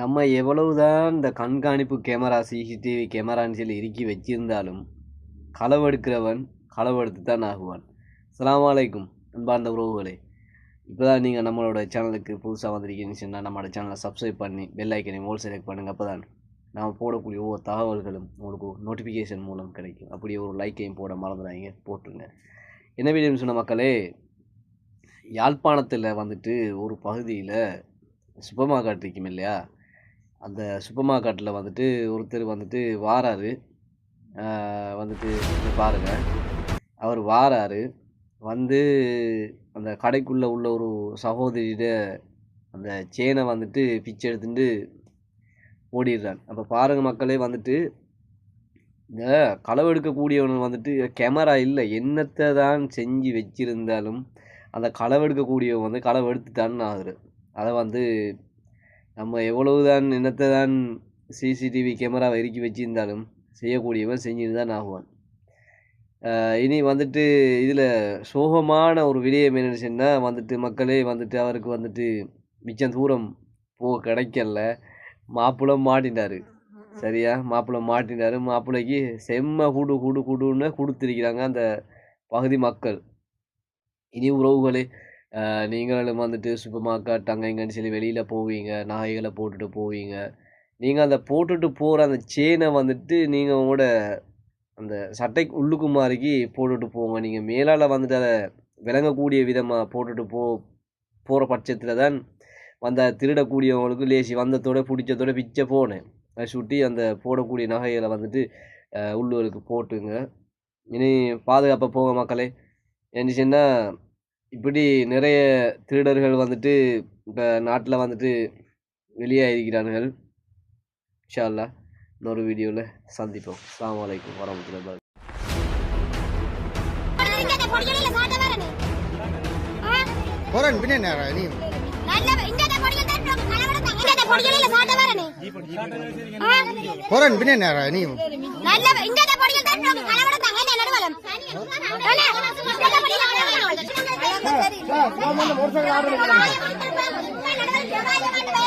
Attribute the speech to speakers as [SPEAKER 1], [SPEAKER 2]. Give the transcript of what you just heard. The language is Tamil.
[SPEAKER 1] நம்ம எவ்வளவுதான் இந்த கண்காணிப்பு கேமரா சிசிடிவி கேமரான்னு சொல்லி இறுக்கி வச்சிருந்தாலும் களவெடுக்கிறவன் களவெடுத்து தான் ஆகுவான். அஸ்ஸலாமு அலைக்கும் அன்பார்ந்த உறவுகளே. இப்போ தான் நீங்கள் நம்மளோட சேனலுக்கு புதுசாக வந்திருக்கீங்கன்னு சொன்னால் நம்மளோட சேனலை சப்ஸ்கிரைப் பண்ணி பெல் ஐக்கனை ஓல் செலக்ட் பண்ணுங்கள் அப்போ தான் நாம் போடக்கூடிய ஒவ்வொரு தகவல்களும் உங்களுக்கு நோட்டிஃபிகேஷன் மூலம் கிடைக்கும். அப்படியே ஒரு லைக்கையும் போட மறந்துடாங்க போட்டுருங்க. என்ன வீடியோன்னு சொன்ன மக்களே யாழ்ப்பாணத்தில் வந்துட்டு ஒரு பகுதியில் சூப்பர் மார்க்கெட் இருக்கும் இல்லையா? அந்த சூப்பர் மார்க்கெட்டில் வந்துட்டு ஒருத்தர் வந்துட்டு வாராரு. வந்துட்டு பாருங்கள் பாருங்க. அவர் வாராரு. வந்து அந்த கடைக்குள்ளே உள்ள ஒரு சகோதரியிட அந்த சேனை வந்துட்டு பிச்சை எடுத்துட்டு ஓடிடுறான் அப்போ பாருங்க மக்களே வந்துட்டு இந்த களவு எடுக்கக்கூடியவன் வந்துட்டு கேமரா இல்லை. என்னத்தை தான் செஞ்சு வச்சிருந்தாலும் அந்த களவு எடுக்கக்கூடியவன் வந்து களவு எடுத்துட்டான்னு ஆகுது. அதை வந்து நம்ம எவ்வளவுதான் என்னத்தை தான் சிசிடிவி கேமராவை இறுக்கி வச்சிருந்தாலும் செய்யக்கூடியவன் செஞ்சுட்டு தான் ஆகுவான் இனி வந்துட்டு இதில் சோகமான ஒரு விடயம் என்னன்னு வந்துட்டு மக்களே வந்துட்டு அவருக்கு வந்துட்டு மிச்சம் தூரம் போக கிடைக்கல. மாப்பிளம் மாட்டினார் சரியா? மாப்பிள்ளை மாட்டினார் மாப்பிள்ளைக்கு செம்ம குடு குடு குடுன்னு கொடுத்துருக்கிறாங்க அந்த பகுதி மக்கள். இனி உறவுகளே நீங்களும் வந்துட்டு சூப்பர் மார்க்கெட் அங்கே இங்கேன்னு சொல்லி வெளியில் போவீங்க நகைகளை போட்டுட்டு போவீங்க. நீங்கள் அந்த போட்டுட்டு போகிற அந்த செயினை வந்துட்டு நீங்கள் உங்களோட அந்த சட்டைக்கு உள்ளுக்கு மாறிக்கி போட்டுட்டு போங்க. நீங்கள் மேலால் வந்துட்டு அதை விளங்கக்கூடிய விதமாக போட்டுட்டு போ போகிற பட்சத்தில் தான் வந்த திருடக்கூடியவங்களுக்கு லேசி வந்ததோட பிடிச்சதோட பிச்சை போனேன் அதை சுட்டி அந்த போடக்கூடிய நகைகளை வந்துட்டு உள்ளூருக்கு போட்டுங்க. இனி பாதுகாப்பாக போங்க மக்களே. என்னச்சுன்னா இப்படி நிறைய திருடர்கள் வந்துட்டு இப்போ நாட்டில் வந்துட்டு வெளியே இருக்கிறார்கள் இன்ஷால்லா இன்னொரு வீடியோவில் சந்திப்போம்.
[SPEAKER 2] அஸ்லாம் வலைக்கம் வரமத்துல போறன்
[SPEAKER 3] பின்ன நேரா நீ. போறன் பின்ன நேரா நீ. சார். Motor cycle order